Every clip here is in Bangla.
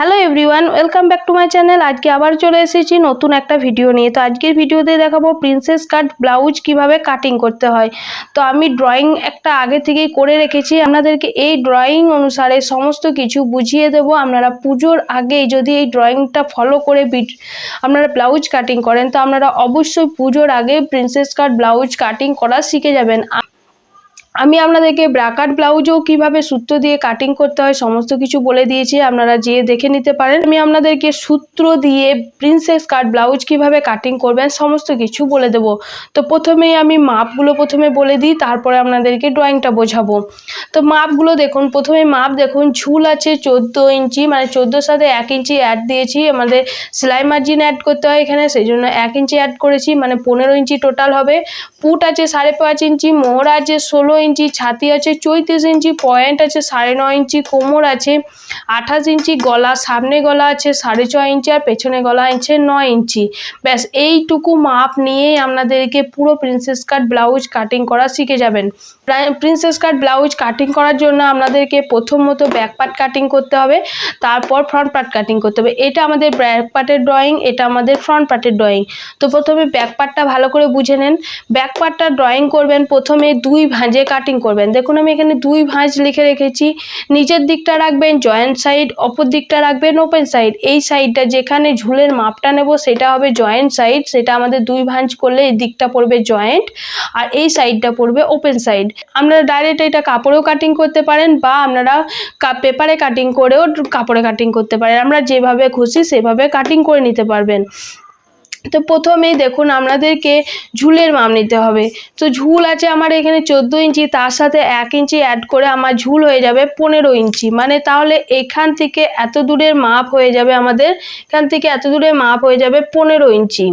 Hello everyone welcome back to my channel আজকে আবার চলে এসেছি নতুন একটা ভিডিও নিয়ে। তো আজকের ভিডিওতে দেখাবো প্রিন্সেস কাট ব্লাউজ কীভাবে কাটিং করতে হয়। তো আমি ড্রয়িং একটা আগে থেকেই করে রেখেছি। আপনাদেরকে এই ড্রয়িং অনুসারে সমস্ত কিছু বুঝিয়ে দেব। আপনারা পুজোর আগেই যদি এই ড্রয়িংটা ফলো করে আপনারা ব্লাউজ কাটিং করেন, তো আপনারা অবশ্যই পুজোর আগে প্রিন্সেস কাট ব্লাউজ কাটিং করা শিখে যাবেন। আমি আপনাদেরকে ব্রাকাট ব্লাউজও কীভাবে সূত্র দিয়ে কাটিং করতে হয় সমস্ত কিছু বলে দিয়েছি, আপনারা যেয়ে দেখে নিতে পারেন। আমি আপনাদেরকে সূত্র দিয়ে প্রিন্সেস কাট ব্লাউজ কীভাবে কাটিং করবেন সমস্ত কিছু বলে দেব। তো প্রথমেই আমি মাপগুলো প্রথমে বলে দিই, তারপরে আপনাদেরকে ড্রয়িংটা বোঝাবো। তো মাপগুলো দেখুন, প্রথমে মাপ দেখুন, ঝুল আছে চোদ্দ ইঞ্চি মানে চোদ্দোর সাথে এক ইঞ্চি অ্যাড দিয়েছি, আমাদের সেলাই মার্জিন অ্যাড করতে হয় এখানে সেই জন্য এক ইঞ্চি অ্যাড করেছি মানে পনেরো ইঞ্চি টোটাল হবে। পুট আছে সাড়ে পাঁচ ইঞ্চি, মোহরা আছে ষোলো ইঞ্চি, ছাতি আছে চৌত্রিশ ইঞ্চি, পয়েন্ট আছে সাড়ে নয় ইঞ্চি, কোমর আছে আঠাশ ইঞ্চি, গলা সামনে গলা আছে সাড়ে ছয় ইঞ্চি আর পেছনে গলা আছে নয় ইঞ্চি। ব্যাস, এইটুকু মাপ নিয়েই আপনাদেরকে পুরো প্রিন্সেস কাট ব্লাউজ কাটিং করা শিখে যাবেন। প্রিন্সেস কাট ব্লাউজ কাটিং করার জন্য আপনাদেরকে প্রথমত ব্যাক পার্ট কাটিং করতে হবে, তারপর ফ্রন্ট পার্ট কাটিং করতে হবে। এটা আমাদের ব্যাক পার্টের ড্রয়িং এটা আমাদের ফ্রন্ট পার্টের ড্রয়িং তো প্রথমে ব্যাক পার্টটা ভালো করে বুঝে নেন। ব্যাক পার্টটা ড্রয়িং করবেন, প্রথমে দুই ভাঁজে কাটিং করবেন। দেখুন, আমি এখানে দুই ভাঁজ লিখে রেখেছি। নিচের দিকটা রাখবেন জয়েন্ট সাইড অপর দিকটা রাখবেন ওপেন সাইড এই সাইডটা যেখানে ঝুলের মাপটা নেব, সেটা হবে জয়েন্ট সাইড সেটা আমাদের দুই ভাঁজ করলে এই দিকটা পড়বে জয়েন্ট আর এই সাইডটা পড়বে ওপেন সাইড আপনারা ডাইরেক্ট এটা কাপড়েও কাটিং করতে পারেন, বা আপনারা পেপারে কাটিং করেও কাপড়ে কাটিং করতে পারেন। আমরা যেভাবে খুশি সেভাবে কাটিং করে নিতে পারবেন। তো প্রথমেই দেখুন আপনাদেরকে ঝুলের মাপ নিতে হবে। তো ঝুল আছে আমার এখানে চোদ্দ ইঞ্চি, তার সাথে এক ইঞ্চি অ্যাড করে আমার ঝুল হয়ে যাবে পনেরো ইঞ্চি। মানে তাহলে এখান থেকে এত দূরের মাপ হয়ে যাবে আমাদের, এখান থেকে এত দূরের মাপ হয়ে যাবে পনেরো ইঞ্চি।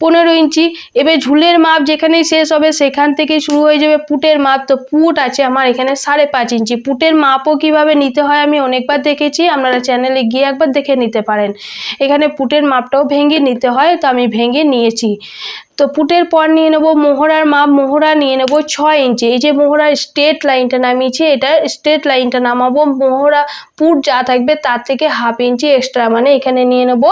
পনেরো ইঞ্চি। এবার ঝুলের মাপ যেখানেই শেষ হবে, সেখান থেকেই শুরু হয়ে যাবে পুটের মাপ। তো পুট আছে আমার এখানে সাড়ে পাঁচ ইঞ্চি। পুটের মাপও কীভাবে নিতে হয় আমি অনেকবার দেখেছি, আপনারা চ্যানেলে গিয়ে একবার দেখে নিতে পারেন। এখানে পুটের মাপটাও ভেঙে নিতে হয়, তো আমি ভেঙে নিয়েছি। তো পুটের পর নিয়ে নেব মোহরার মাপ। মোহরা নিয়ে নেব ছয় ইঞ্চি। এই যে মোহরার স্ট্রেট লাইনটা নামিয়েছি, এটা স্ট্রেট লাইনটা নামাবো। মোহরা পুট যা থাকবে তার থেকে হাফ ইঞ্চি এক্সট্রা মানে এখানে নিয়ে নেব।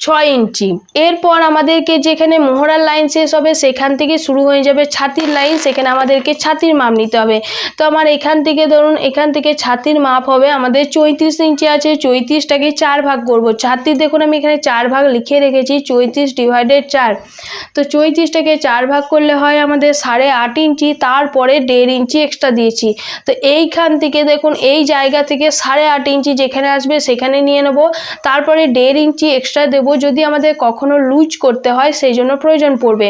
ছয় ইঞ্চি এরপর আমাদেরকে যেখানে মোহরার লাইন শেষ হবে, সেখান থেকে শুরু হয়ে যাবে ছাতির লাইন সেখানে আমাদেরকে ছাতির মাপ নিতে হবে। তো আমার এখান থেকে ধরুন, এখান থেকে ছাতির মাপ হবে আমাদের চৌত্রিশ ইঞ্চি আছে, চৌত্রিশটাকে চার ভাগ করব। ছাতির দেখুন, আমি এখানে চার ভাগ লিখে রেখেছি, চৌত্রিশ ডিভাইডেড চার। তো চৌত্রিশটাকে চার ভাগ করলে হয় আমাদের সাড়ে আট ইঞ্চি তারপরে দেড় ইঞ্চি এক্সট্রা দিয়েছি। তো এইখান থেকে দেখুন, এই জায়গা থেকে সাড়ে আট ইঞ্চি যেখানে আসবে, সেখানে নিয়ে নেব। তারপরে দেড় ইঞ্চি এক্সট্রা দেবো। যদি আমাদের কখনো লুজ করতে হয়, সেই জন্য প্রয়োজন পড়বে।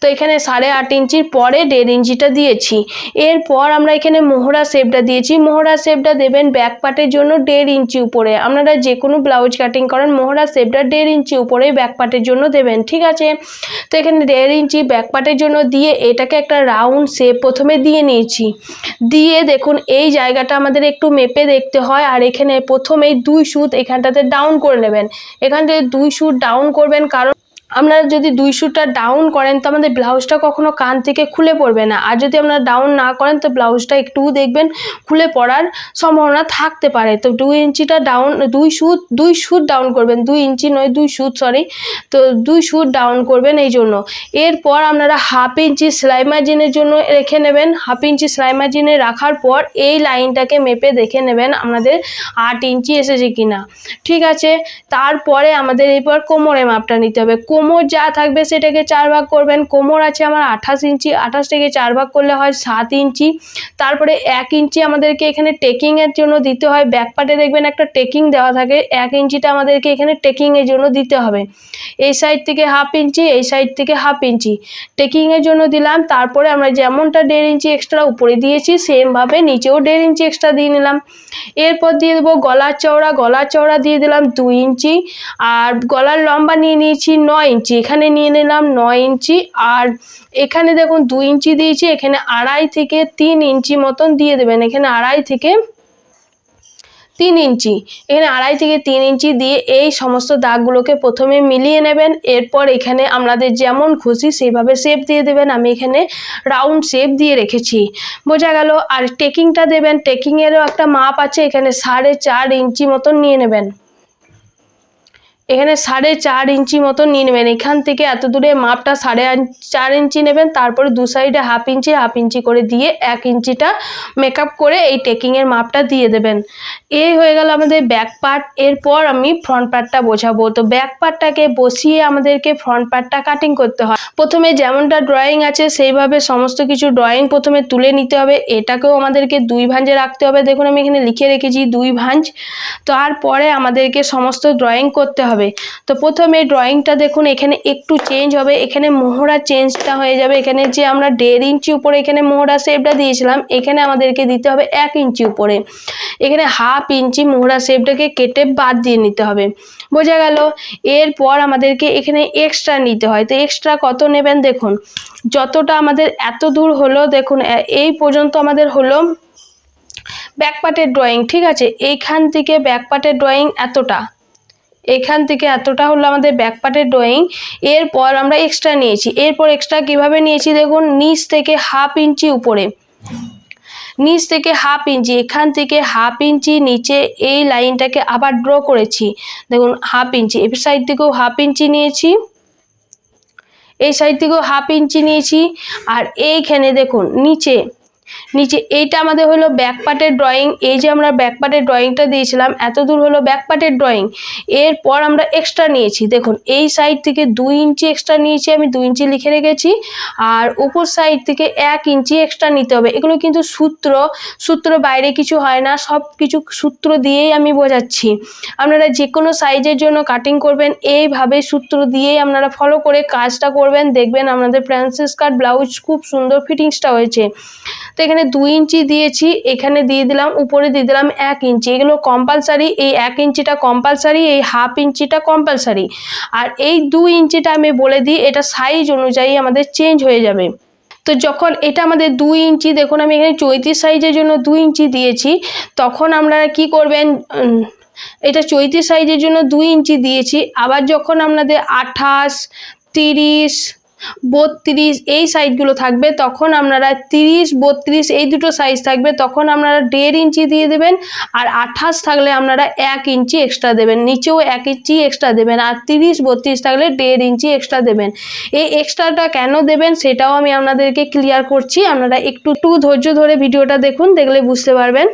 তো এখানে সাড়ে আট ইঞ্চির পরে দেড় ইঞ্চিটা দিয়েছি। এরপর আমরা এখানে মোহরা শেপটা দিয়েছি। মোহরা শেপটা দেবেন ব্যাক পার্টের জন্য দেড় ইঞ্চি উপরে। আপনারা যে কোনো ব্লাউজ কাটিং করেন, মোহরা শেপটা দেড় ইঞ্চি উপরে ব্যাক পার্টের জন্য দেবেন, ঠিক আছে? তো এখানে দেড় ইঞ্চি ব্যাক পার্টের জন্য দিয়ে এটাকে একটা রাউন্ড শেপ প্রথমে দিয়ে নিয়েছি। দিয়ে দেখুন, এই জায়গাটা আমাদের একটু মেপে দেখতে হয়, আর এখানে প্রথমেই দুই সুত এখানটাতে ডাউন করে নেবেন। এখান থেকে দুই সুত ডাউন করবেন কারণ আপনারা যদি দুই সুটটা ডাউন করেন, তো আমাদের ব্লাউজটা কখনো কান থেকে খুলে পড়বে না। আর যদি আপনারা ডাউন না করেন, তো ব্লাউজটা একটুও দেখবেন খুলে পড়ার সম্ভাবনা থাকতে পারে। তো দুই ইঞ্চিটা ডাউন দুই সুত দুই সুত ডাউন করবেন। দুই ইঞ্চি নয়, দুই সুত সরি তো দুই সুত ডাউন করবেন এই জন্য। এরপর আপনারা হাফ ইঞ্চি সেলাই মার্জিনের জন্য রেখে নেবেন। হাফ ইঞ্চি সেলাই মার্জিনে রাখার পর এই লাইনটাকে মেপে দেখে নেবেন আমাদের আট ইঞ্চি এসেছে কিনা। ঠিক আছে? তারপরে আমাদের এরপর কোমরে মাপটা নিতে হবে। কোমর যা থাকবে সেটাকে চার ভাগ করবেন। কোমর আছে আমার আঠাশ ইঞ্চি, আঠাশ থেকে চার ভাগ করলে হয় সাত ইঞ্চি। তারপরে এক ইঞ্চি আমাদেরকে এখানে টেকিংয়ের জন্য দিতে হয়। ব্যাক পার্টে দেখবেন একটা টেকিং দেওয়া থাকে। এক ইঞ্চিটা আমাদেরকে এখানে টেকিংয়ের জন্য দিতে হবে। এই সাইড থেকে হাফ ইঞ্চি, এই সাইড থেকে হাফ ইঞ্চি। টেকিংয়ের জন্য দিলাম। তারপরে আমরা যেমনটা দেড় ইঞ্চি এক্সট্রা উপরে দিয়েছি, সেমভাবে নিচেও দেড় ইঞ্চি এক্সট্রা দিয়ে নিলাম। এরপর দিয়ে দেবো গলার চওড়া। গলার চওড়া দিয়ে দিলাম দুই ইঞ্চি। আর গলার লম্বা নিয়ে নিয়েছি নয় ইঞ্চি, এখানে নিয়ে নিলাম নয় ইঞ্চি, আর এখানে দেখুন দুই ইঞ্চি দিয়েছি, এখানে আড়াই থেকে তিন ইঞ্চি মতন দিয়ে দেবেন, এখানে আড়াই থেকে তিন ইঞ্চি, এখানে আড়াই থেকে তিন ইঞ্চি দিয়ে এই সমস্ত দাগগুলোকে প্রথমে মিলিয়ে নেবেন, এরপর এখানে আপনাদের যেমন খুশি সেইভাবে শেপ দিয়ে দেবেন, আমি এখানে রাউন্ড শেপ দিয়ে রেখেছি। বোঝা গেল, আর টেকিংটা দেবেন টেকিংয়েরও একটা মাপ আছে, এখানে সাড়ে চার ইঞ্চি মতন নিয়ে নেবেন। এখানে সাড়ে চার ইঞ্চি মতো নিয়ে নেবেন। এখান থেকে এত দূরে মাপটা সাড়ে চার ইঞ্চি নেবেন, তারপরে দু সাইডে হাফ ইঞ্চি হাফ ইঞ্চি করে দিয়ে এক ইঞ্চিটা মেকআপ করে এই টেকিংয়ের মাপটা দিয়ে দেবেন। এই হয়ে গেল আমাদের ব্যাক পার্ট এরপর আমি ফ্রন্ট পার্টটা বোঝাবো। তো ব্যাক পার্টটাকে বসিয়ে আমাদেরকে ফ্রন্ট পার্টটা কাটিং করতে হয়। প্রথমে যেমনটা ড্রয়িং আছে, সেইভাবে সমস্ত কিছু ড্রয়িং প্রথমে তুলে নিতে হবে। এটাকেও আমাদেরকে দুই ভাঁজে রাখতে হবে। দেখুন, আমি এখানে লিখে রেখেছি দুই ভাঁজ। তারপরে আমাদেরকে সমস্ত ড্রয়িং করতে হবে। তো প্রথমে ড্রয়িংটা দেখুন, এখানে একটু চেঞ্জ হবে। এখানে মোহরা চেঞ্জটা হয়ে যাবে। এখানে যে আমরা দেড় ইঞ্চি উপরে এখানে মোহরা শেপটা দিয়েছিলাম, এখানে আমাদেরকে দিতে হবে এক ইঞ্চি উপরে। এখানে হাফ ইঞ্চি মোহরা শেপটাকে কেটে বাদ দিয়ে নিতে হবে। বোঝা গেল? এরপর আমাদেরকে এখানে এক্সট্রা নিতে হয়। তো এক্সট্রা কত নেবেন দেখুন? যতটা আমাদের এত দূর হলো, দেখুন এই পর্যন্ত আমাদের হলো ব্যাকপার্টের ড্রয়িং ঠিক আছে? এইখান থেকে ব্যাকপার্টের ড্রয়িং এতটা। এখান থেকে এতটা হলো আমাদের ব্যাকপার্টের ড্রয়িং এরপর আমরা এক্সট্রা নিয়েছি। এরপর এক্সট্রা কীভাবে নিয়েছি দেখুন, নিচ থেকে হাফ ইঞ্চি উপরে। নিচ থেকে হাফ ইঞ্চি, এখান থেকে হাফ ইঞ্চি নিচে এই লাইনটাকে আবার ড্র করেছি। দেখুন হাফ ইঞ্চি, এই সাইড থেকেও হাফ ইঞ্চি নিয়েছি, এই সাইড থেকেও হাফ ইঞ্চি নিয়েছি, আর এইখানে দেখুন, নিচে নিচে এইটা আমাদের হলো ব্যাক পার্টের ড্রয়িং এই যে আমরা ব্যাক পার্টের ড্রয়িংটা দিয়েছিলাম, এত দূর হলো ব্যাক পার্টের ড্রয়িং এরপর আমরা এক্সট্রা নিয়েছি। দেখুন, এই সাইড থেকে দুই ইঞ্চি এক্সট্রা নিয়েছি আমি, দুই ইঞ্চি লিখে রেখেছি। আর উপর সাইড থেকে এক ইঞ্চি এক্সট্রা নিতে হবে। এগুলো কিন্তু সূত্র সূত্র বাইরে কিছু হয় না, সব কিছু সূত্র দিয়েই আমি বোঝাচ্ছি। আপনারা যে কোনো সাইজের জন্য কাটিং করবেন, এইভাবে সূত্র দিয়েই আপনারা ফলো করে কাজটা করবেন। দেখবেন আপনাদের প্রিন্সেস কাট ব্লাউজ খুব সুন্দর ফিটিংসটা হয়েছে। তো এখানে দুই ইঞ্চি দিয়েছি, এখানে দিয়ে দিলাম, উপরে দিয়ে দিলাম এক ইঞ্চি। এগুলো কম্পালসারি এই এক ইঞ্চিটা কম্পালসারি এই হাফ ইঞ্চিটা কম্পালসারি আর এই দুই ইঞ্চিটা আমি বলে দিই, এটা সাইজ অনুযায়ী আমাদের চেঞ্জ হয়ে যাবে। তো যখন এটা আমাদের দুই ইঞ্চি, দেখুন আমি এখানে চৈত্রিশ সাইজের জন্য দুই ইঞ্চি দিয়েছি, তখন আপনারা কি করবেন এটা চৈত্রিশ সাইজের জন্য দুই ইঞ্চি দিয়েছি। আবার যখন আপনাদের আঠাশ, তিরিশ বত্রিশ এই সাইজগুলো থাকবে, তখন আপনারা তিরিশ, বত্রিশ এই দুটো সাইজ থাকবে, তখন আপনারা দেড় ইঞ্চি দিয়ে দেবেন আর আঠাশ থাকলে আপনারা এক ইঞ্চি এক্সট্রা দেবেন, নিচেও এক ইঞ্চি এক্সট্রা দেবেন আর তিরিশ, বত্রিশ থাকলে দেড় ইঞ্চি এক্সট্রা দেবেন। এই এক্সট্রাটা কেন দেবেন সেটাও আমি আপনাদেরকে ক্লিয়ার করছি, আপনারা একটু একটু ধৈর্য ধরে ভিডিওটা দেখুন, দেখলে বুঝতে পারবেন।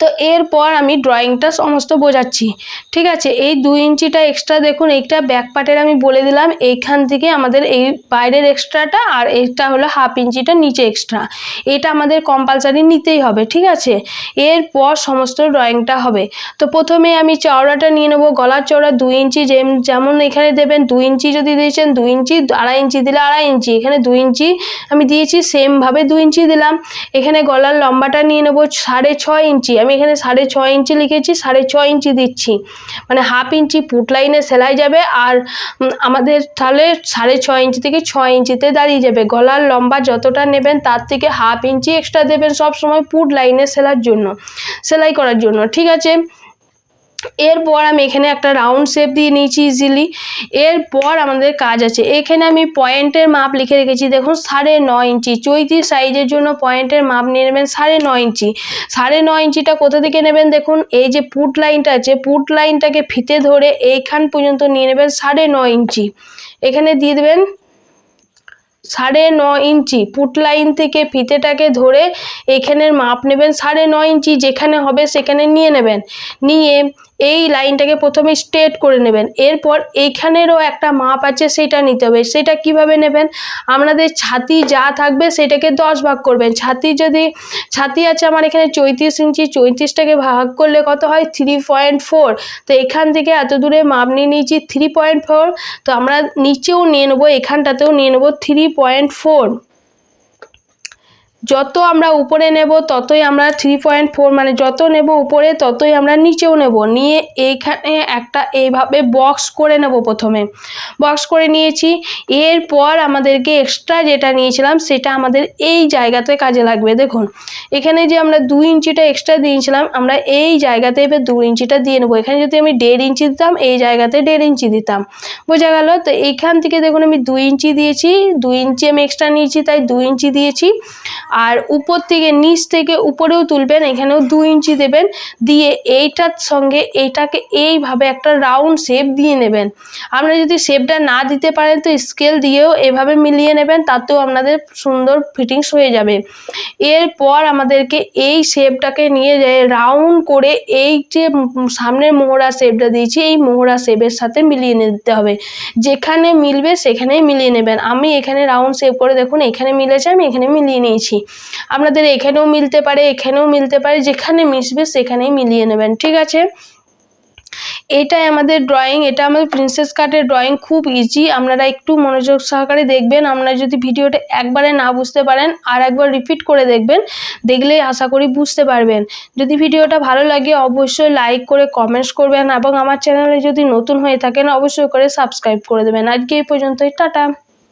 তো এরপর আমি ড্রয়িংটা সমস্ত বোঝাচ্ছি, ঠিক আছে? এই দুই ইঞ্চিটা এক্সট্রা দেখুন, এইটা ব্যাক পার্টের আমি বলে দিলাম, এইখান থেকে আমাদের এই বাইরের এক্সট্রাটা আর এইটা হলো হাফ ইঞ্চিটা নিচে এক্সট্রা এটা আমাদের কম্পালসারি নিতেই হবে, ঠিক আছে? এরপর সমস্ত ড্রয়িংটা হবে। তো প্রথমে আমি চওড়াটা নিয়ে নেব, গলার চওড়া দুই ইঞ্চি যেমন এখানে দেবেন, দুই ইঞ্চি যদি দিয়েছেন, দুই ইঞ্চি, আড়াই ইঞ্চি দিলে আড়াই ইঞ্চি, এখানে দুই ইঞ্চি আমি দিয়েছি সেমভাবে দুই ইঞ্চি দিলাম। এখানে গলার লম্বাটা নিয়ে নেব সাড়ে ছয় ইঞ্চি আমি এখানে সাড়ে ছ ইঞ্চি লিখেছি, সাড়ে ছ ইঞ্চি দিচ্ছি। মানে হাফ ইঞ্চি পুট লাইনে সেলাই যাবে আর আমাদের তাহলে সাড়ে ছ ইঞ্চি থেকে ছ ইঞ্চিতে দাঁড়িয়ে যাবে। গলার লম্বা যতটা নেবেন তার থেকে হাফ ইঞ্চি এক্সট্রা দেবেন সব সময় পুট লাইনে সেলার জন্য, সেলাই করার জন্য। ঠিক আছে? এরপর আমি এখানে একটা রাউন্ড শেপ দিয়ে নিয়েছি ইজিলি এরপর আমাদের কাজ আছে। এখানে আমি পয়েন্টের মাপ লিখে রেখেছি। দেখুন, সাড়ে নয় ইঞ্চি। চৈত্রিশ সাইজের জন্য পয়েন্টের মাপ নিয়ে নেবেন সাড়ে নয় ইঞ্চি। সাড়ে নয় ইঞ্চিটা কোথা থেকে নেবেন? দেখুন, এই যে পুট লাইনটা আছে পুট লাইনটাকে ফিতে ধরে এইখান পর্যন্ত নিয়ে নেবেন সাড়ে নয় ইঞ্চি। এখানে দিয়ে দেবেন সাড়ে ন ইঞ্চি। পুট লাইন থেকে ফিতেটাকে ধরে এইখানের মাপ নেবেন সাড়ে নয় ইঞ্চি। যেখানে হবে সেখানে নিয়ে নেবেন। নিয়ে এই লাইনটাকে প্রথমে স্ট্রেট করে নেবেন। এরপর এইখানেরও একটা মাপ আছে, সেটা নিতে হবে। সেটা কীভাবে নেবেন? আপনাদের ছাতি যা থাকবে সেটাকে দশ ভাগ করবেন। ছাতি যদি, ছাতি আছে আমার এখানে চৈত্রিশ ইঞ্চি, চৈত্রিশটাকে ভাগ করলে কত হয়? থ্রি পয়েন্ট ফোর তো এখান থেকে এত দূরে মাপ নিয়ে নিয়েছি থ্রি পয়েন্ট ফোর তো আমরা নিচেও নিয়ে নেব, এখানটাতেও নিয়ে নেব থ্রি পয়েন্ট ফোর যত আমরা উপরে নেব, ততই আমরা থ্রি পয়েন্ট ফোর মানে যত নেব উপরে, ততই আমরা নিচেও নেব। নিয়ে এইখানে একটা এইভাবে বক্স করে নেব প্রথমে। বক্স করে নিয়েছি। এরপর আমাদেরকে এক্সট্রা যেটা নিয়েছিলাম, সেটা আমাদের এই জায়গাতে কাজে লাগবে। দেখুন, এখানে যে আমরা দুই ইঞ্চিটা এক্সট্রা দিয়েছিলাম, আমরা এই জায়গাতে এবার দু ইঞ্চিটা দিয়ে নেব। এখানে যদি আমি দেড় ইঞ্চি দিতাম, এই জায়গাতে দেড় ইঞ্চি দিতাম। বোঝা গেল? তো এইখান থেকে দেখুন আমি দুই ইঞ্চি দিয়েছি। দুই ইঞ্চি আমি এক্সট্রা নিয়েছি, তাই দুই ইঞ্চি দিয়েছি। আর উপর থেকে নিচ থেকে উপরেও তুলবেন, এখানেও দু ইঞ্চি দেবেন, দিয়ে এইটার সঙ্গে এইটাকে এইভাবে একটা রাউন্ড শেপ দিয়ে নেবেন। আপনারা যদি শেপটা না দিতে পারেন তো স্কেল দিয়েও এভাবে মিলিয়ে নেবেন, তাতেও আপনাদের সুন্দর ফিটিংস হয়ে যাবে। এরপর আমাদেরকে এই শেপটাকে নিয়ে যায় রাউন্ড করে এই যে সামনের মোহরা শেপটা দিয়েছি, এই মোহরা শেপের সাথে মিলিয়ে নিতে হবে। যেখানে মিলবে সেখানেই মিলিয়ে নেবেন। আমি এখানে রাউন্ড শেপ করে দেখুন, এখানে মিলেছে, আমি এখানে মিলিয়ে নিয়েছি। আপনাদের এখানেও মিলতে পারে, এখানেও মিলতে পারে, যেখানে মিশবে সেখানেই মিলিয়ে নেবেন, ঠিক আছে? এটাই আমাদের ড্রয়িং এটা আমাদের প্রিন্সেস কাটের ড্রয়িং খুব ইজি আপনারা একটু মনোযোগ সহকারে দেখবেন, আপনারা যদি ভিডিওটা একবারে না বুঝতে পারেন, আর একবার রিপিট করে দেখবেন দেখলেই আশা করি বুঝতে পারবেন। যদি ভিডিওটা ভালো লাগে, অবশ্যই লাইক করে কমেন্টস করবেন, এবং আমার চ্যানেলে যদি নতুন হয়ে থাকেন, অবশ্যই করে সাবস্ক্রাইব করে দেবেন। আজকে এই পর্যন্তই, টাটা!